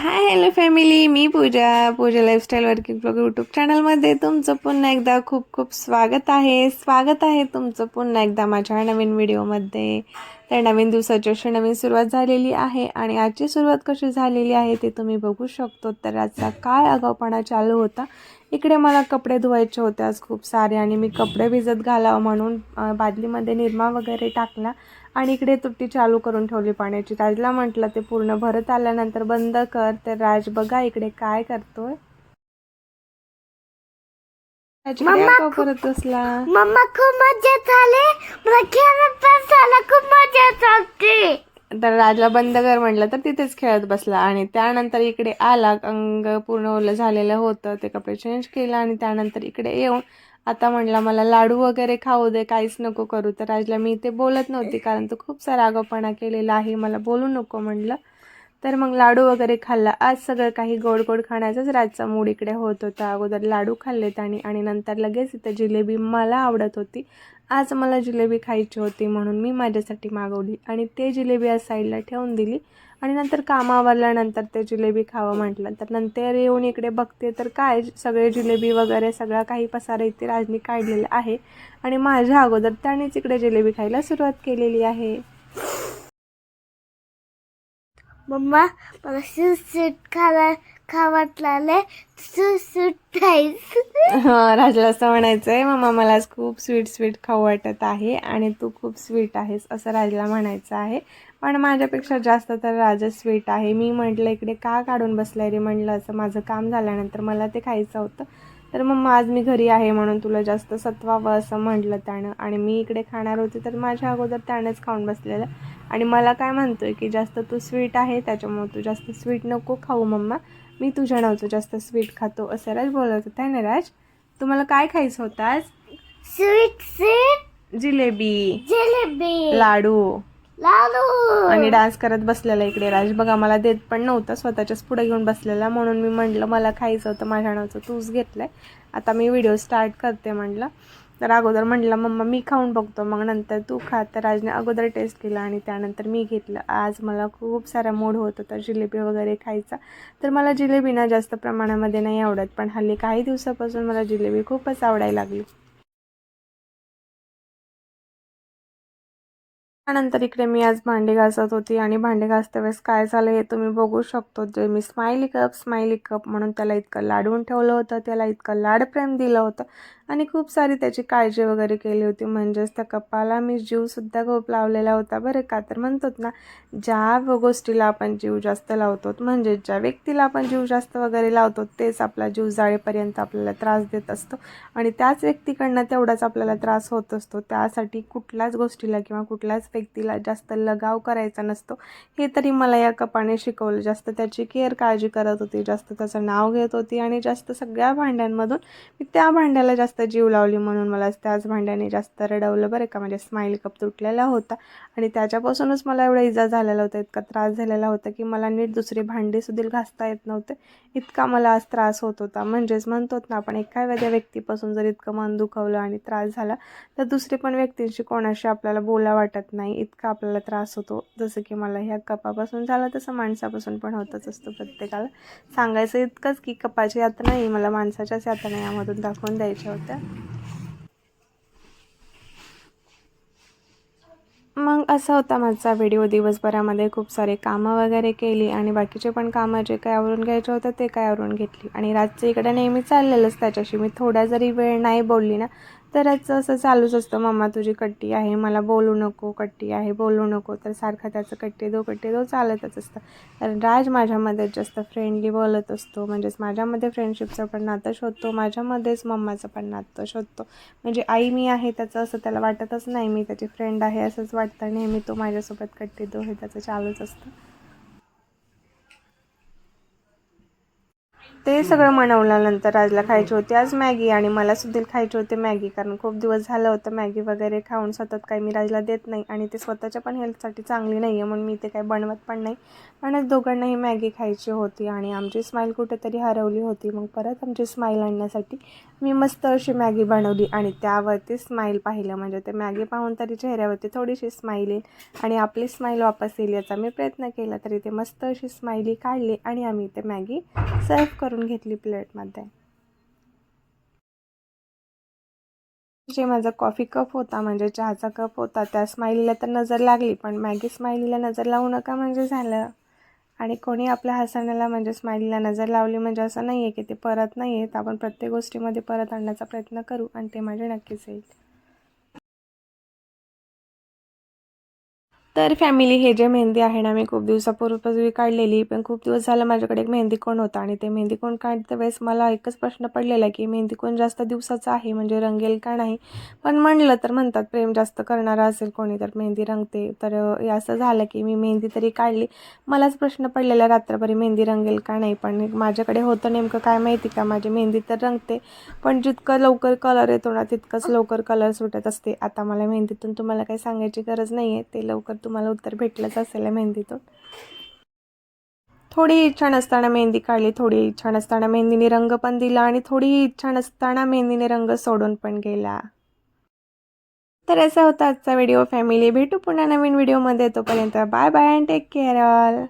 हाय hello family मी Pooja. Pooja lifestyle working blog YouTube चॅनलमध्ये तुमचं पुन्हा एकदा खूप खूप स्वागत आहे. स्वागत आहे तुमचं पुन्हा एकदा माझ्या नवीन व्हिडिओमध्ये तर नवीन दिवसाची अशी नवीन सुरुवात झालेली आहे आणि आजची सुरुवात कशी झालेली आहे ते तुम्ही बघू शकतो. तर आजचा काय आगाऊपणा चालू होता? इकडे मला कपडे धुवायचे होते आज खूप सारे आणि मी कपडे भिजत घालावं म्हणून बादलीमध्ये निरमा वगैरे टाकला आणि इकडे तुट्टी चालू करून ठेवली पाण्याची. राजला म्हटलं ते पूर्ण भरत आल्यानंतर बंद कर. तर राज बघा इकडे काय करतोय. परत बसला. मम्मा खूप मजा झाली. मला खेळत झालं खूप मजा चालते तर राजला बंद कर म्हटलं तर तिथेच खेळत बसला आणि त्यानंतर इकडे आला. अंग पूर्ण ओलं झालेलं होतं. ते कपडे चेंज केलं आणि त्यानंतर इकडे येऊन आता म्हणला मला लाडू वगैरे खाऊ दे काहीच नको करू. तर राजला मी ते बोलत नव्हती कारण तो खूप सारा आगाऊपणा केलेला आहे. मला बोलू नको म्हणलं. तर मग लाडू वगैरे खाल्ला. आज सगळं काही गोड गोड खाण्याचाच राजचा मूड इकडे होत होता. अगोदर लाडू खाल्लेत आणि आणि नंतर लगेच इथं जिलेबी मला आवडत होती. आज मला जिलेबी खायची होती म्हणून मी माझ्यासाठी मागवली आणि ते जिलेबी आज साईडला ठेवून दिली. आणि नंतर कामावरल्यानंतर ते जिलेबी खावं म्हटलं. तर नंतर येऊन इकडे बघते तर काय सगळे जिलेबी वगैरे सगळा काही पसारा इथे राजनी काढलेला आहे. आणि माझ्या अगोदर त्यानेच इकडे जिलेबी खायला सुरुवात केलेली आहे. मम्मा मला सुट खावा खावत लागले सुट खायचं हां राजला असं म्हणायचं आहे मम्मा मला आज खूप स्वीट स्वीट खाऊ वाटत आहे आणि तू खूप स्वीट आहेस असं राजला म्हणायचं आहे. पण माझ्यापेक्षा जास्त तर राजा स्वीट आहे. मी म्हटलं इकडे का काढून बसलाय रे? म्हटलं असं माझं काम झाल्यानंतर मला ते खायचं होतं. तर मग आज मी घरी आहे म्हणून तुला जास्त सत्वावं असं म्हटलं त्यानं. आणि मी इकडे खाणार होते तर माझ्या अगोदर त्यानेच खाऊन बसलेलं. आणि मला काय म्हणतोय की जास्त तू स्वीट आहे त्याच्यामुळे तू जास्त स्वीट नको खाऊ मम्मा. मी तुझ्या नव्हतं जास्त स्वीट खातो असं राज बोलत होता ना राज? तुम्हाला काय खायचं होतं आज? Sweet sweet jalebi. जिलेबी. लाडू. लाडू. आणि डान्स करत बसलेला इकडे राज. बघा मला देत पण नव्हता स्वतःच्याच पुढे घेऊन बसलेला. म्हणून मी म्हटलं मला खायचं होतं माझ्या नव्हतं तूच घेतलंय. आता मी व्हिडिओ स्टार्ट करते म्हटलं. तर अगोदर म्हटलं मम्मा मी खाऊन बघतो. मग नंतर तू खा. तर राजने अगोदर टेस्ट केला आणि त्यानंतर मी घेतलं. आज मला खूप सारा मूड होत होता जिलेबी वगैरे खायचा. तर मला जिलेबी ना जास्त प्रमाणामध्ये नाही आवडत पण हल्ली काही दिवसापासून मला जिलेबी खूपच आवडायला लागली. त्यानंतर इकडे मी आज भांडी घासत होती आणि भांडी घासते वेळेस काय झालं हे तुम्ही बघू शकतो. जे मी स्माइली कप स्माइली कप म्हणून त्याला इतकं लाडवून ठेवलं होतं त्याला इतकं लाडप्रेम दिलं होतं. आणि खूप सारी त्याची काळजी वगैरे केली होती. म्हणजेच त्या कपाला मी जीवसुद्धा खूप लावलेला होता बरं का. तर म्हणतोत ना ज्या गोष्टीला आपण जीव जास्त लावतो म्हणजे ज्या व्यक्तीला आपण जीव जास्त वगैरे लावतो तेच आपला जीव जाळेपर्यंत आपल्याला त्रास देत असतो. आणि त्याच व्यक्तीकडनं तेवढाच आपल्याला त्रास होत असतो. त्यासाठी कुठल्याच गोष्टीला किंवा कुठल्याच व्यक्तीला जास्त लगाव करायचा नसतो. हे तरी मला या कपाने शिकवलं. जास्त त्याची केअर काळजी करत होती जास्त त्याचं नाव घेत होती आणि जास्त सगळ्या भांड्यांमधून मी त्या भांड्याला जास्त जीव लावली म्हणून मला त्याच भांड्याने जास्त रडवलं बरं का. म्हणजे स्माईल कप तुटलेला होता. आणि त्याच्यापासूनच मला एवढा इजा झालेला होता इतका त्रास झालेला होता की मला नीट दुसरी भांडीसुद्धा घासता येत नव्हते. इतका मला आज त्रास होत होता. म्हणजेच म्हणतोत ना आपण एखाद्या व्यक्तीपासून जर इतकं मन दुखवलं आणि त्रास झाला तर दुसरी पण व्यक्तींशी कोणाशी आपल्याला बोला वाटत नाही. इतका आपल्याला त्रास होतो. जसं की मला ह्या कपापासून झालं तसं माणसापासून पण होतच असतो प्रत्येकाला. सांगायचं इतकंच की कपाची यातना नाही मला माणसाच्याच यातना यामधून दाखवून द्यायच्या होत्या. मग असा होता माझा व्हिडिओ दिवसभरामध्ये खूप सारे कामं वगैरे केली आणि बाकीचे पण कामं जे काय आवरून घ्यायचे होतं ते काय आवरून घेतली. आणि रातचं इकडे नेहमी चाललेलंच. त्याच्याशी मी थोडा जरी वेळ नाही बोलली ना तर याचं असं चालूच असतं मम्मा तुझी कट्टी आहे मला बोलू नको कट्टी आहे बोलू नको. तर सारखं त्याचं कट्टी दो कट्टी दो चालतच असतं. तर राज माझ्यामध्ये जास्त फ्रेंडली बोलत असतो. म्हणजेच माझ्यामध्ये फ्रेंडशिपचं पण नातं शोधतो माझ्यामध्येच मम्माचं पण नातं शोधतो. म्हणजे आई मी आहे त्याचं असं त्याला वाटतच नाही मी त्याची फ्रेंड आहे असंच वाटतं. नेहमी तो माझ्यासोबत कट्टी दो हे त्याचं चालूच असतं. ते सगळं मनवल्यानंतर राजला खायची होती. आज मॅगी आणि मला सुद्धा खायची होती मॅगी कारण खूप दिवस झालं होतं मॅगी वगैरे खाऊन सतत काही मी राजला देत नाही आणि ते स्वतःच्या पण हेल्थसाठी चांगली नाही आहे म्हणून मी ते काही बनवत पण नाही. पण दोघांनाही मॅगी खायची होती आणि आमची स्माईल कुठेतरी हरवली होती. मग परत आमची स्माईल आणण्यासाठी मी मस्त अशी मॅगी बनवली आणि त्यावरती स्माईल पाहिलं. म्हणजे ते मॅगी पाहून तरी चेहऱ्यावरती थोडीशी स्माईल येईल आणि आपली स्माईल वापस येईल याचा मी प्रयत्न केला. तरी ते मस्त अशी स्माइली काढली आणि आम्ही ते मॅगी सर्व करून घेतली प्लेटमध्ये. जे माझा कॉफी कप होता म्हणजे चहाचा कप होता त्या स्माइलीला तर नजर लागली पण मॅगी स्माइलीला नजर लावू नका म्हणजे झालं. आणि कोणी आपल्या हसण्याला म्हणजे स्माइलीला नजर लावली म्हणजे असं नाही आहे की ते परत नाही आहेत आपण प्रत्येक गोष्टीमध्ये परत आणण्याचा प्रयत्न करू आणि ते माझे नक्कीच येईल. तर फॅमिली हे जे मेहंदी आहे ना मी खूप दिवसापूर्वी काढलेली पण खूप दिवस झालं माझ्याकडे एक मेहंदी कोण होता आणि ते मेहंदी कोण काढते वेळेस मला एकच प्रश्न पडलेला की मेहंदी कोण जास्त दिवसाचं आहे म्हणजे रंगेल का नाही? पण म्हणलं तर म्हणतात प्रेम जास्त करणारा असेल कोणी तर मेहंदी रंगते. तर असं झालं की मी मेहंदी तरी काढली. मलाच प्रश्न पडलेला रात्रभरी मेहंदी रंगेल का नाही? पण माझ्याकडे होतं नेमकं काय माहिती का? माझी मेहंदी तर रंगते पण जितकं लवकर कलर येतो ना तितकंच लवकर कलर सुटत असते. आता मला मेहंदीतून तुम्हाला काही सांगायची गरज नाही आहे ते लवकर तुम्हाला उत्तर भेटलंच असेल मेहंदीतून. थोडी इच्छा नसताना मेहंदी काढली थोडी इच्छा नसताना मेहंदीने रंग पण दिला आणि थोडी इच्छा नसताना मेहंदीने रंग सोडून पण गेला. तर असा होता आजचा व्हिडिओ फॅमिली भेटू पुन्हा नवीन व्हिडिओमध्ये तोपर्यंत bye bye and take care all